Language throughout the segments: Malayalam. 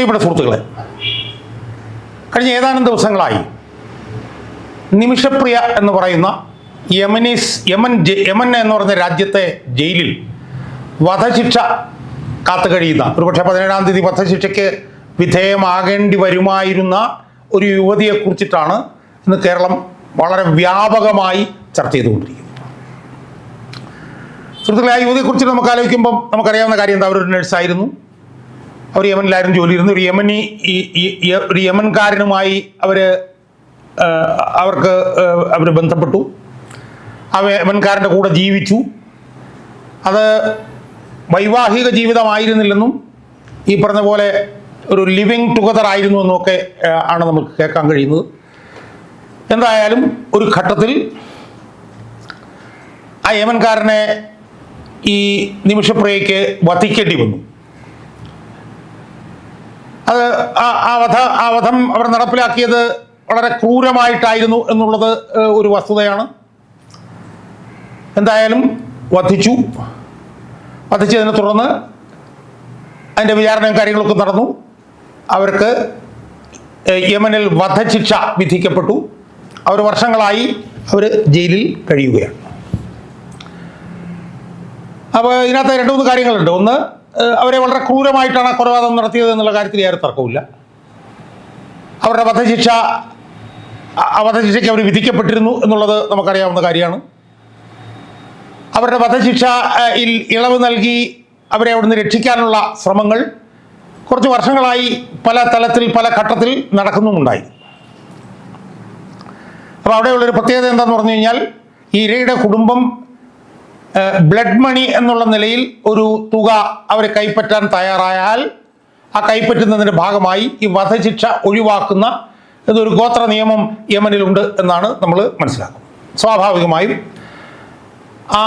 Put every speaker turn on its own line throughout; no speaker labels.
പ്രിയപ്പെട്ട സുഹൃത്തുക്കളെ കഴിഞ്ഞ ഏതാനും ദിവസങ്ങളായി നിമിഷപ്രിയ എന്ന് പറയുന്ന യമനീസ് യമൻ യമൻ എന്ന് പറയുന്ന രാജ്യത്തെ ജയിലിൽ വധശിക്ഷ കാത്തു കഴിയുന്ന ഒരുപക്ഷെ പതിനേഴാം തീയതി വധശിക്ഷയ്ക്ക് വിധേയമാകേണ്ടി വരുമായിരുന്ന ഒരു യുവതിയെ കുറിച്ചിട്ടാണ് ഇന്ന് കേരളം വളരെ വ്യാപകമായി ചർച്ച ചെയ്തുകൊണ്ടിരിക്കുന്നത്. സുഹൃത്തുക്കളെ ആ യുവതിയെക്കുറിച്ച് നമുക്ക് ആലോചിക്കുമ്പം നമുക്കറിയാവുന്ന കാര്യം എന്താ അവരൊരു നഴ്സായിരുന്നു. അവർ യമനിലായിരുന്നു ജോലി ഇരുന്നു. ഒരു യമനി ഒരു യമൻകാരനുമായി അവർ അവർക്ക് അവർ ബന്ധപ്പെട്ടു. ആ യമൻകാരന്റെ കൂടെ ജീവിച്ചു. അത് വൈവാഹിക ജീവിതമായിരുന്നില്ലെന്നും ഈ പറഞ്ഞ പോലെ ഒരു ലിവിങ് ടുഗദർ ആയിരുന്നു എന്നൊക്കെ ആണ് നമുക്ക് കേൾക്കാൻ കഴിയുന്നത്. എന്തായാലും ഒരു ഘട്ടത്തിൽ ആ യമൻകാരനെ ഈ നിമിഷപ്രിയയ്ക്ക് വധിക്കേണ്ടി വന്നു. അത് ആ- വധ ആ വധം അവർ നടപ്പിലാക്കിയത് വളരെ ക്രൂരമായിട്ടായിരുന്നു എന്നുള്ളത് ഒരു വസ്തുതയാണ്. എന്തായാലും വധിച്ചു. വധിച്ചതിനെ തുടർന്ന് അതിന്റെ വിചാരണയും കാര്യങ്ങളൊക്കെ നടന്നു. അവർക്ക് യമനിൽ വധശിക്ഷ വിധിക്കപ്പെട്ടു. അവർ വർഷങ്ങളായി അവർ ജയിലിൽ കഴിയുകയാണ്. അപ്പോൾ ഇതിനകത്ത് രണ്ട് മൂന്ന് കാര്യങ്ങളുണ്ട്. ഒന്ന് അവരെ വളരെ ക്രൂരമായിട്ടാണ് കൊലപാതകം നടത്തിയത് എന്നുള്ള കാര്യത്തിൽ ഏറെ തർക്കമില്ല അവരുടെ വധശിക്ഷ വധശിക്ഷയ്ക്ക് അവർ വിധിക്കപ്പെട്ടിരുന്നു എന്നുള്ളത് നമുക്കറിയാവുന്ന കാര്യമാണ്. അവരുടെ വധശിക്ഷ ഇളവ് നൽകി അവരെ അവിടുന്ന് രക്ഷിക്കാനുള്ള ശ്രമങ്ങൾ കുറച്ച് വർഷങ്ങളായി പല തലത്തിൽ പല ഘട്ടത്തിൽ നടക്കുന്നുമുണ്ടായി. അപ്പോൾ അവിടെയുള്ളൊരു പ്രത്യേകത എന്താണെന്ന് പറഞ്ഞു കഴിഞ്ഞാൽ ഈ ഇരയുടെ കുടുംബം ബ്ലഡ് മണി എന്നുള്ള നിലയിൽ ഒരു തുക അവർ കൈപ്പറ്റാൻ തയ്യാറായാൽ ആ കൈപ്പറ്റുന്നതിന്റെ ഭാഗമായി ഈ വധശിക്ഷ ഒഴിവാക്കുന്ന ഇതൊരു ഗോത്ര നിയമം യമനിലുണ്ട് എന്നാണ് നമ്മൾ മനസ്സിലാക്കുന്നത്. സ്വാഭാവികമായും ആ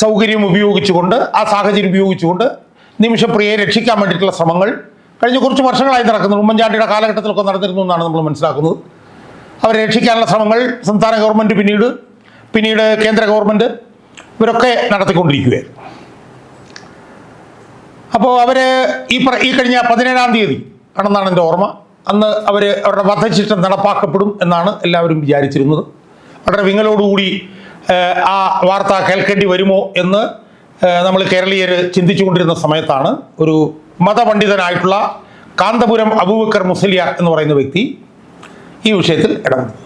സൗകര്യം ഉപയോഗിച്ചുകൊണ്ട് ആ സാഹചര്യം ഉപയോഗിച്ചുകൊണ്ട് നിമിഷപ്രിയയെ രക്ഷിക്കാൻ വേണ്ടിയിട്ടുള്ള ശ്രമങ്ങൾ കഴിഞ്ഞ കുറച്ച് വർഷങ്ങളായി നടക്കുന്നു. ഉമ്മൻചാണ്ടിയുടെ കാലഘട്ടത്തിലൊക്കെ നടന്നിരുന്നു എന്നാണ് നമ്മൾ മനസ്സിലാക്കുന്നത്. അവരെ രക്ഷിക്കാനുള്ള ശ്രമങ്ങൾ സംസ്ഥാന ഗവൺമെന്റ് പിന്നീട് പിന്നീട് കേന്ദ്ര ഗവൺമെന്റ് ഇവരൊക്കെ നടത്തിക്കൊണ്ടിരിക്കുകയാണ് അപ്പോൾ അവർ ഈ ഈ കഴിഞ്ഞ പതിനേഴാം തീയതി ആണെന്നാണ് എന്റെ ഓർമ്മ. അന്ന് അവർ അവരുടെ വധശിക്ഷ നടപ്പാക്കപ്പെടും എന്നാണ് എല്ലാവരും വിചാരിച്ചിരുന്നത്. വളരെ വിങ്ങലോടുകൂടി ആ വാർത്ത കേൾക്കേണ്ടി വരുമോ എന്ന് നമ്മൾ കേരളീയർ ചിന്തിച്ചുകൊണ്ടിരുന്ന സമയത്താണ് ഒരു മതപണ്ഡിതനായിട്ടുള്ള കാന്തപുരം അബൂബക്കർ മുസലിയാർ എന്ന് പറയുന്ന വ്യക്തി ഈ വിഷയത്തിൽ ഇടപെടുന്നത്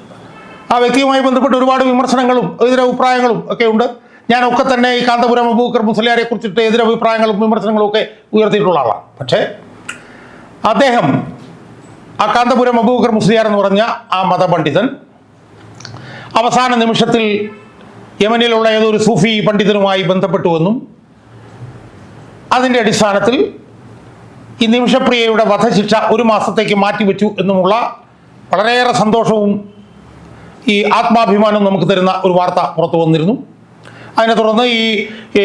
ആ വ്യക്തിയുമായി ബന്ധപ്പെട്ട് ഒരുപാട് വിമർശനങ്ങളും എതിരഭിപ്രായങ്ങളും ഒക്കെ ഉണ്ട്. ഞാനൊക്കെ തന്നെ ഈ കാന്തപുരം അബൂക്കർ മുസ്ലിയാരെ കുറിച്ചിട്ട് എതിരഭിപ്രായങ്ങളും വിമർശനങ്ങളും ഒക്കെ ഉയർത്തിയിട്ടുള്ള ആളാണ്. പക്ഷേ അദ്ദേഹം ആ കാന്തപുരം അബൂക്കർ മുസ്ലിയാർ എന്ന് പറഞ്ഞ ആ മതപണ്ഡിതൻ അവസാന നിമിഷത്തിൽ യമനിലുള്ള ഏതൊരു സൂഫി പണ്ഡിതനുമായി ബന്ധപ്പെട്ടുവെന്നും അതിന്റെ അടിസ്ഥാനത്തിൽ ഈ നിമിഷപ്രിയയുടെ വധശിക്ഷ ഒരു മാസത്തേക്ക് മാറ്റിവെച്ചു എന്നുമുള്ള വളരെയേറെ സന്തോഷവും ഈ ആത്മാഭിമാനവും നമുക്ക് തരുന്ന ഒരു വാർത്ത പുറത്തു വന്നിരുന്നു. അതിനെ തുടർന്ന് ഈ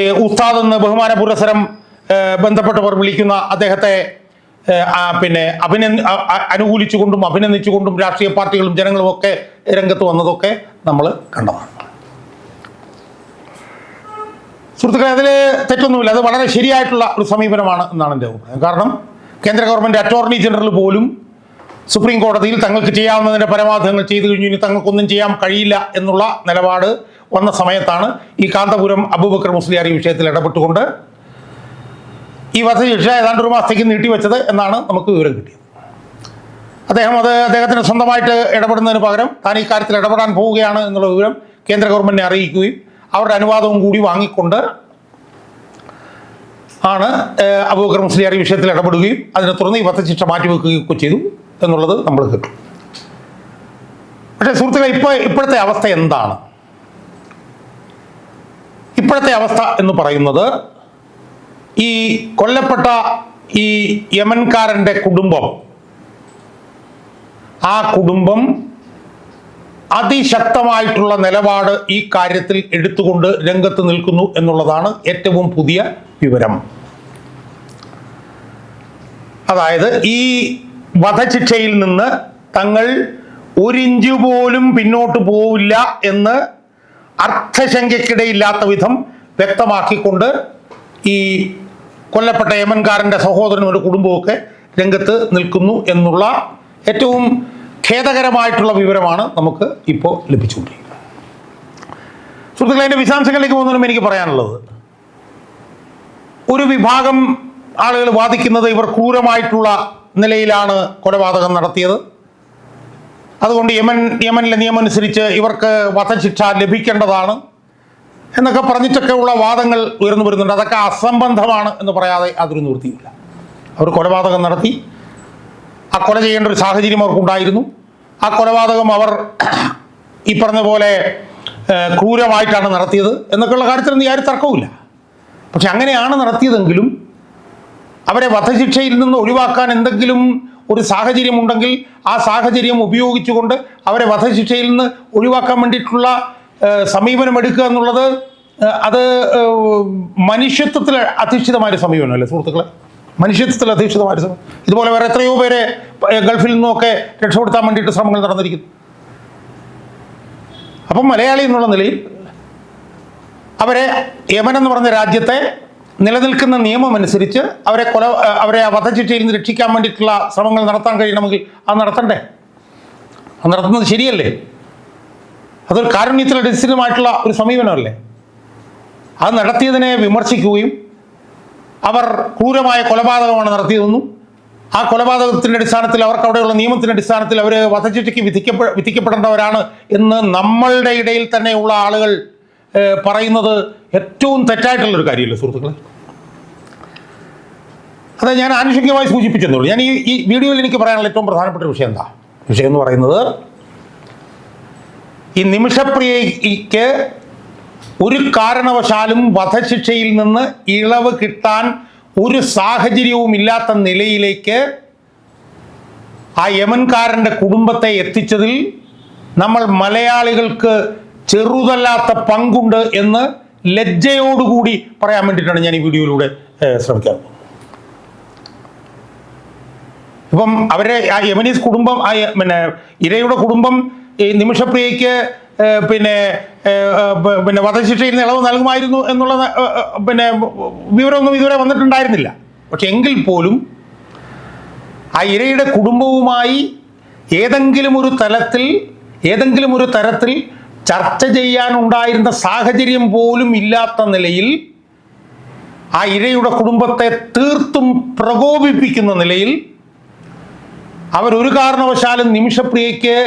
ഉസ്താദ് എന്ന് ബഹുമാന പുരസരം ബന്ധപ്പെട്ടവർ വിളിക്കുന്ന അദ്ദേഹത്തെ പിന്നെ അഭിന അ- അ- അനുകൂലിച്ചുകൊണ്ടും അഭിനന്ദിച്ചുകൊണ്ടും രാഷ്ട്രീയ പാർട്ടികളും ജനങ്ങളും ഒക്കെ രംഗത്ത് വന്നതൊക്കെ നമ്മൾ കണ്ടതാണ്. സുഹൃത്തുക്കളെ അതിൽ തെറ്റൊന്നുമില്ല. അത് വളരെ ശരിയായിട്ടുള്ള ഒരു സമീപനമാണ് എന്നാണ് എന്റെ അഭിപ്രായം. കാരണം കേന്ദ്ര ഗവൺമെന്റ് അറ്റോർണി ജനറൽ പോലും സുപ്രീം കോടതിയിൽ തങ്ങൾക്ക് ചെയ്യാവുന്നതിന്റെ പരമാവധി തങ്ങൾ ചെയ്തു കഴിഞ്ഞു. ഇനി തങ്ങൾക്കൊന്നും ചെയ്യാൻ കഴിയില്ല എന്നുള്ള നിലപാട് വന്ന സമയത്താണ് ഈ കാന്തപുരം അബൂബക്കർ മുസ്ലിയാർ ഈ വിഷയത്തിൽ ഇടപെട്ടുകൊണ്ട് ഈ വധശിക്ഷ ഏതാണ്ട് ഒരു മാസത്തേക്ക് നീട്ടിവെച്ചത് എന്നാണ് നമുക്ക് വിവരം കിട്ടിയത്. അദ്ദേഹം അത് അദ്ദേഹത്തിന് സ്വന്തമായിട്ട് ഇടപെടുന്നതിന് പകരം താൻ ഈ കാര്യത്തിൽ ഇടപെടാൻ പോവുകയാണ് എന്നുള്ള വിവരം കേന്ദ്ര ഗവൺമെന്റിനെ അറിയിക്കുകയും അവരുടെ അനുവാദവും കൂടി വാങ്ങിക്കൊണ്ട് ആണ് അബൂബക്കർ മുസ്ലിയാർ ഈ വിഷയത്തിൽ ഇടപെടുകയും അതിനെ തുടർന്ന് ഈ വധശിക്ഷ മാറ്റിവെക്കുകയും ഒക്കെ ചെയ്തു എന്നുള്ളത് നമ്മൾ കേട്ടു. പക്ഷേ സുഹൃത്തുക്കളെ ഇപ്പോൾ ഇപ്പോഴത്തെ അവസ്ഥ എന്താണ്? ഇപ്പോഴത്തെ അവസ്ഥ എന്ന് പറയുന്നത് ഈ കൊല്ലപ്പെട്ട ഈ യമൻകാരന്റെ കുടുംബം ആ കുടുംബം അതിശക്തമായിട്ടുള്ള നിലപാട് ഈ കാര്യത്തിൽ എടുത്തുകൊണ്ട് രംഗത്ത് നിൽക്കുന്നു എന്നുള്ളതാണ് ഏറ്റവും പുതിയ വിവരം. അതായത് ഈ വധശിക്ഷയിൽ നിന്ന് തങ്ങൾ ഒരിഞ്ച് പോലും പിന്നോട്ട് പോവില്ല എന്ന് അർത്ഥശങ്കയ്ക്കിടയില്ലാത്ത വിധം വ്യക്തമാക്കിക്കൊണ്ട് ഈ കൊല്ലപ്പെട്ട യമൻകാരന്റെ സഹോദരനും ഒരു കുടുംബമൊക്കെ രംഗത്ത് നിൽക്കുന്നു എന്നുള്ള ഏറ്റവും ഖേദകരമായിട്ടുള്ള വിവരമാണ് നമുക്ക് ഇപ്പോൾ ലഭിച്ചുകൊണ്ടിരിക്കുന്നത്. സുഹൃത്തുക്കളെ അതിന്റെ വിശദാംശങ്ങളിലേക്ക് പോകുന്നതിനും എനിക്ക് പറയാനുള്ളത് ഒരു വിഭാഗം ആളുകൾ വാദിക്കുന്നത് ഇവർ ക്രൂരമായിട്ടുള്ള നിലയിലാണ് കൊലപാതകം നടത്തിയത്. അതുകൊണ്ട് യമൻ യമനിലെ നിയമം അനുസരിച്ച് ഇവർക്ക് വധശിക്ഷ ലഭിക്കേണ്ടതാണ് എന്നൊക്കെ പറഞ്ഞിട്ടൊക്കെ ഉള്ള വാദങ്ങൾ ഉയർന്നു വരുന്നുണ്ട്. അതൊക്കെ അസംബന്ധമാണ് എന്ന് പറയാതെ അതൊരു നിവൃത്തിയില്ല അവർ കൊലപാതകം നടത്തി. ആ കൊല ചെയ്യേണ്ട ഒരു സാഹചര്യം അവർക്കുണ്ടായിരുന്നു. ആ കൊലപാതകം അവർ ഈ പറഞ്ഞ പോലെ ക്രൂരമായിട്ടാണ് നടത്തിയത് എന്നൊക്കെയുള്ള കാര്യത്തിലൊന്നും യാതൊരു തർക്കവുമില്ല. പക്ഷെ അങ്ങനെയാണ് നടത്തിയതെങ്കിലും അവരെ വധശിക്ഷയിൽ നിന്ന് ഒഴിവാക്കാൻ എന്തെങ്കിലും ഒരു സാഹചര്യം ഉണ്ടെങ്കിൽ ആ സാഹചര്യം ഉപയോഗിച്ചുകൊണ്ട് അവരെ വധശിക്ഷയിൽ നിന്ന് ഒഴിവാക്കാൻ വേണ്ടിയിട്ടുള്ള സമീപനം എടുക്കുക എന്നുള്ളത് അത് മനുഷ്യത്വത്തിൽ അധിഷ്ഠിതമായ സമീപനമല്ലേ സുഹൃത്തുക്കളെ? മനുഷ്യത്വത്തിൽ അധിഷ്ഠിതമായ ഒരു ഇതുപോലെ വേറെ എത്രയോ പേരെ ഗൾഫിൽ നിന്നൊക്കെ രക്ഷപ്പെടുത്താൻ വേണ്ടിയിട്ട് ശ്രമങ്ങൾ നടന്നിരിക്കുന്നു. അപ്പം മലയാളി എന്നുള്ള നിലയിൽ അവരെ യമൻ എന്ന് പറഞ്ഞ രാജ്യത്തെ നിലനിൽക്കുന്ന നിയമം അനുസരിച്ച് അവരെ കൊല അവരെ ആ വധശിക്ഷയിൽ നിന്ന് രക്ഷിക്കാൻ വേണ്ടിയിട്ടുള്ള ശ്രമങ്ങൾ നടത്താൻ കഴിയണമെങ്കിൽ അത് നടത്തണ്ടേ? അത് നടത്തുന്നത് ശരിയല്ലേ? അതൊരു കാരുണ്യത്തിലടിസ്ഥിതമായിട്ടുള്ള ഒരു സമീപനമല്ലേ? അത് നടത്തിയതിനെ വിമർശിക്കുകയും അവർ ക്രൂരമായ കൊലപാതകമാണ് നടത്തിയതെന്നും ആ കൊലപാതകത്തിന്റെ അടിസ്ഥാനത്തിൽ അവർക്ക് അവിടെയുള്ള നിയമത്തിന്റെ അടിസ്ഥാനത്തിൽ അവർ വധശിക്ഷയ്ക്ക് വിധിക്കപ്പെ വിധിക്കപ്പെടേണ്ടവരാണ് എന്ന് നമ്മളുടെ ഇടയിൽ തന്നെയുള്ള ആളുകൾ പറയുന്നത് ഏറ്റവും തെറ്റായിട്ടുള്ളൊരു കാര്യമല്ലേ സുഹൃത്തുക്കളെ? അതെ ഞാൻ ആനുഷംഗികമായി സൂചിപ്പിച്ചെന്നുള്ളൂ. ഞാൻ ഈ ഈ വീഡിയോയിൽ എനിക്ക് പറയാനുള്ള ഏറ്റവും പ്രധാനപ്പെട്ട വിഷയം എന്താ? വിഷയം എന്ന് പറയുന്നത് ഈ നിമിഷപ്രിയയ്ക്ക് ഒരു കാരണവശാലും വധശിക്ഷയിൽ നിന്ന് ഇളവ് കിട്ടാൻ ഒരു സാഹചര്യവും ഇല്ലാത്ത നിലയിലേക്ക് ആ യമൻകാരന്റെ കുടുംബത്തെ എത്തിച്ചതിൽ നമ്മൾ മലയാളികൾക്ക് ചെറുതല്ലാത്ത പങ്കുണ്ട് എന്ന് ലജ്ജയോടുകൂടി പറയാൻ വേണ്ടിയിട്ടാണ് ഞാൻ ഈ വീഡിയോയിലൂടെ ശ്രമിക്കാം ഇപ്പം അവരെ ആ യമനീസ് കുടുംബം ആ പിന്നെ ഇരയുടെ കുടുംബം ഈ നിമിഷപ്രിയയ്ക്ക് പിന്നെ പിന്നെ വധശിക്ഷയിൽ ഇളവ് നൽകുമായിരുന്നു എന്നുള്ള പിന്നെ വിവരമൊന്നും ഇതുവരെ വന്നിട്ടുണ്ടായിരുന്നില്ല. പക്ഷെ എങ്കിൽ പോലും ആ ഇരയുടെ കുടുംബവുമായി ഏതെങ്കിലും ഒരു തലത്തിൽ ഏതെങ്കിലും ഒരു തരത്തിൽ ചർച്ച ചെയ്യാനുണ്ടായിരുന്ന സാഹചര്യം പോലും ഇല്ലാത്ത നിലയിൽ ആ ഇരയുടെ കുടുംബത്തെ തീർത്തും പ്രകോപിപ്പിക്കുന്ന നിലയിൽ അവരൊരു കാരണവശാലും നിമിഷപ്രിയയ്ക്ക്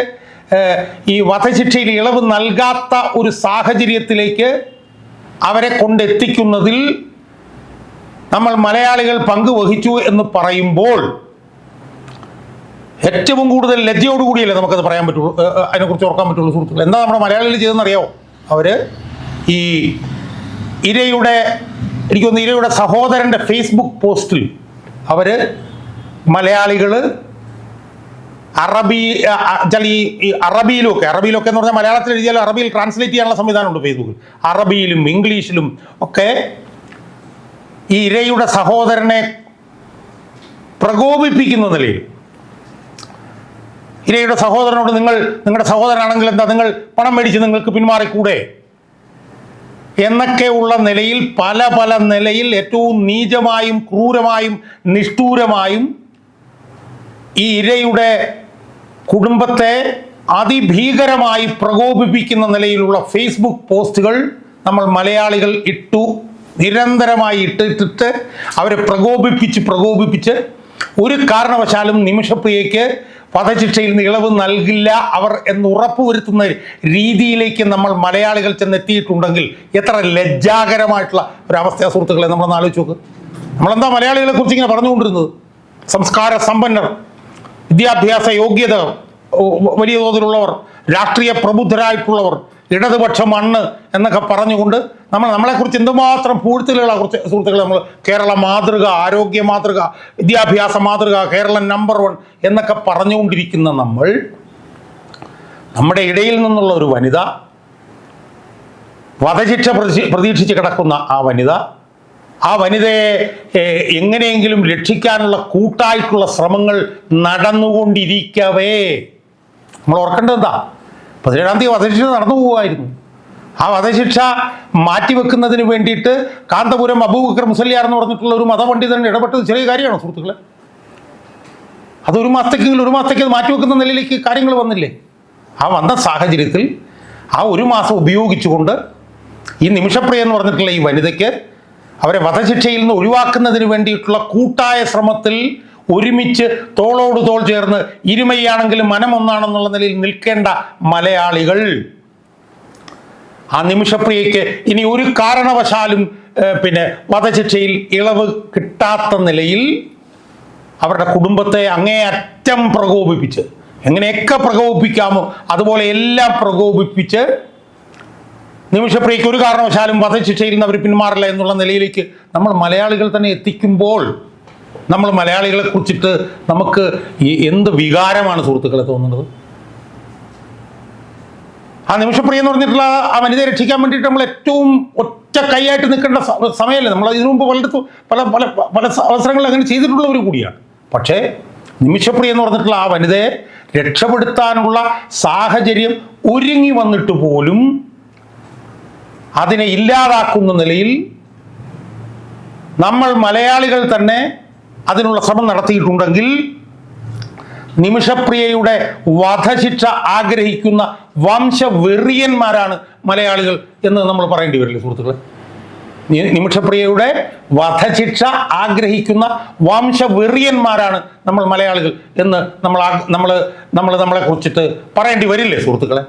ഈ വധശിക്ഷയിൽ ഇളവ് നൽകാത്ത ഒരു സാഹചര്യത്തിലേക്ക് അവരെ കൊണ്ടെത്തിക്കുന്നതിൽ നമ്മൾ മലയാളികൾ പങ്കുവഹിച്ചു എന്ന് പറയുമ്പോൾ ഏറ്റവും കൂടുതൽ ലജ്ജയോടുകൂടിയല്ലേ നമുക്കത് പറയാൻ പറ്റുള്ളൂ അതിനെക്കുറിച്ച് ഓർക്കാൻ പറ്റുള്ളൂ സുഹൃത്തുക്കൾ എന്താ നമ്മുടെ മലയാളികൾ ചെയ്തെന്നറിയാമോ അവർ ഈ ഇരയുടെ എനിക്കൊന്ന് ഇരയുടെ സഹോദരന്റെ ഫേസ്ബുക്ക് പോസ്റ്റിൽ അവർ മലയാളികൾ അറബി ചില ഈ അറബിയിലുമൊക്കെ അറബിയിലൊക്കെ എന്ന് പറഞ്ഞാൽ മലയാളത്തിൽ എഴുതിയാൽ അറബിയിൽ ട്രാൻസ്ലേറ്റ് ചെയ്യാനുള്ള സംവിധാനമുണ്ട് ഫേസ്ബുക്കിൽ അറബിയിലും ഇംഗ്ലീഷിലും ഒക്കെ ഈ ഇരയുടെ സഹോദരനെ പ്രകോപിപ്പിക്കുന്ന നിലയിൽ ഇരയുടെ സഹോദരനോട് നിങ്ങൾ നിങ്ങളുടെ സഹോദരനാണെങ്കിൽ എന്താ? നിങ്ങൾ പണം മേടിച്ച് നിങ്ങൾക്ക് പിന്മാറിക്കൂടെ? എന്നൊക്കെയുള്ള നിലയിൽ പല പല നിലയിൽ ഏറ്റവും നീചമായും ക്രൂരമായും നിഷ്ഠൂരമായും ഈ ഇരയുടെ കുടുംബത്തെ അതിഭീകരമായി പ്രകോപിപ്പിക്കുന്ന നിലയിലുള്ള ഫേസ്ബുക്ക് പോസ്റ്റുകൾ നമ്മൾ മലയാളികൾ ഇട്ടു നിരന്തരമായി ഇട്ടിട്ടിട്ട് അവരെ പ്രകോപിപ്പിച്ച് പ്രകോപിപ്പിച്ച് ഒരു കാരണവശാലും നിമിഷപ്രിയയ്ക്ക് വധശിക്ഷയിൽ നിന്ന് ഇളവ് നൽകില്ല അവർ എന്ന് ഉറപ്പുവരുത്തുന്ന രീതിയിലേക്ക് നമ്മൾ മലയാളികൾ ചെന്നെത്തിയിട്ടുണ്ടെങ്കിൽ എത്ര ലജ്ജാകരമായിട്ടുള്ള ഒരു അവസ്ഥ സുഹൃത്തുക്കളെ നമ്മളൊന്ന് ആലോചിച്ച് നോക്ക്. നമ്മളെന്താ മലയാളികളെ കുറിച്ച് ഇങ്ങനെ പറഞ്ഞുകൊണ്ടിരുന്നത്? സംസ്കാര സമ്പന്നർ വിദ്യാഭ്യാസ യോഗ്യത വലിയ തോതിലുള്ളവർ രാഷ്ട്രീയ പ്രബുദ്ധരായിട്ടുള്ളവർ ഇടതുപക്ഷ മണ്ണ് എന്നൊക്കെ പറഞ്ഞുകൊണ്ട് നമ്മൾ നമ്മളെക്കുറിച്ച് എന്തുമാത്രം പൂഴ്ത്തലുകളെ കുറിച്ച് സുഹൃത്തുക്കളെ നമ്മൾ കേരള മാതൃക ആരോഗ്യ മാതൃക വിദ്യാഭ്യാസ മാതൃക കേരളം നമ്പർ വൺ എന്നൊക്കെ പറഞ്ഞുകൊണ്ടിരിക്കുന്ന നമ്മൾ നമ്മുടെ ഇടയിൽ നിന്നുള്ള ഒരു വനിത വധശിക്ഷ പ്രതീ- പ്രതീക്ഷിച്ച് കിടക്കുന്ന ആ വനിത ആ വനിതയെ എങ്ങനെയെങ്കിലും രക്ഷിക്കാനുള്ള കൂട്ടായിട്ടുള്ള ശ്രമങ്ങൾ നടന്നുകൊണ്ടിരിക്കവേ. നമ്മൾ ഓർക്കേണ്ടത് എന്താ? പതിനേഴാം തീയതി വധശിക്ഷ നടന്നു പോവുമായിരുന്നു. ആ വധശിക്ഷ മാറ്റിവെക്കുന്നതിന് വേണ്ടിയിട്ട് കാന്തപുരം അബൂബക്കർ മുസല്യാർ എന്ന് പറഞ്ഞിട്ടുള്ള ഒരു മതപണ്ഡിതൻ ഇടപെട്ടത് ചെറിയ കാര്യമാണ് സുഹൃത്തുക്കളെ? അതൊരു മാസത്തേക്കെങ്കിലും ഒരു മാസത്തേക്ക് അത് മാറ്റിവെക്കുന്ന നിലയിലേക്ക് കാര്യങ്ങൾ വന്നില്ലേ? ആ വന്ന സാഹചര്യത്തിൽ ആ ഒരു മാസം ഉപയോഗിച്ചുകൊണ്ട് ഈ നിമിഷപ്രിയ എന്ന് പറഞ്ഞിട്ടുള്ള ഈ വനിതയ്ക്ക് അവരെ വധശിക്ഷയിൽ നിന്ന് ഒഴിവാക്കുന്നതിന് വേണ്ടിയിട്ടുള്ള കൂട്ടായ ശ്രമത്തിൽ ഒരുമിച്ച് തോളോട് തോൾ ചേർന്ന് ഇരുമയാണെങ്കിലും മനമൊന്നാണെന്നുള്ള നിലയിൽ നിൽക്കേണ്ട മലയാളികൾ. ആ നിമിഷപ്രിയയ്ക്ക് ഇനി ഒരു കാരണവശാലും പിന്നെ വധശിക്ഷയിൽ ഇളവ് കിട്ടാത്ത നിലയിൽ അവരുടെ കുടുംബത്തെ അങ്ങേയറ്റം പ്രകോപിപ്പിച്ച് എങ്ങനെയൊക്കെ പ്രകോപിപ്പിക്കാമോ അതുപോലെ എല്ലാം പ്രകോപിപ്പിച്ച് നിമിഷപ്രിയയ്ക്ക് ഒരു കാരണവശാലും വധശിക്ഷയിൽ നിന്ന് അവർ പിന്മാറില്ല എന്നുള്ള നിലയിലേക്ക് നമ്മൾ മലയാളികൾ തന്നെ എത്തിക്കുമ്പോൾ നമ്മൾ മലയാളികളെ കുറിച്ചിട്ട് നമുക്ക് എന്ത് വികാരമാണ് സുഹൃത്തുക്കളെ തോന്നുന്നത്? ആ നിമിഷപ്രിയ എന്ന് പറഞ്ഞിട്ടുള്ള ആ വനിതയെ രക്ഷിക്കാൻ വേണ്ടിയിട്ട് നമ്മൾ ഏറ്റവും ഒറ്റ കൈയായിട്ട് നിൽക്കേണ്ട സമയമല്ലേ? നമ്മൾ ഇതിനു മുമ്പ് പലയിടത്തും പല പല പല അവസരങ്ങളിൽ അങ്ങനെ ചെയ്തിട്ടുള്ളവർ കൂടിയാണ്. പക്ഷേ നിമിഷപ്രിയ എന്ന് പറഞ്ഞിട്ടുള്ള ആ വനിതയെ രക്ഷപ്പെടുത്താനുള്ള സാഹചര്യം ഒരുങ്ങി വന്നിട്ട് പോലും അതിനെ ഇല്ലാതാക്കുന്ന നിലയിൽ നമ്മൾ മലയാളികൾ തന്നെ അതിനുള്ള ശ്രമം നടത്തിയിട്ടുണ്ടെങ്കിൽ നിമിഷപ്രിയയുടെ വധശിക്ഷ ആഗ്രഹിക്കുന്ന വംശവെറിയന്മാരാണ് മലയാളികൾ എന്ന് നമ്മൾ പറയേണ്ടി വരില്ലേ സുഹൃത്തുക്കളെ? നിമിഷപ്രിയയുടെ വധശിക്ഷ ആഗ്രഹിക്കുന്ന വംശവെറിയന്മാരാണ് നമ്മൾ മലയാളികൾ എന്ന് നമ്മൾ നമ്മൾ നമ്മൾ നമ്മളെ കുറിച്ചിട്ട് പറയേണ്ടി വരില്ലേ സുഹൃത്തുക്കളെ?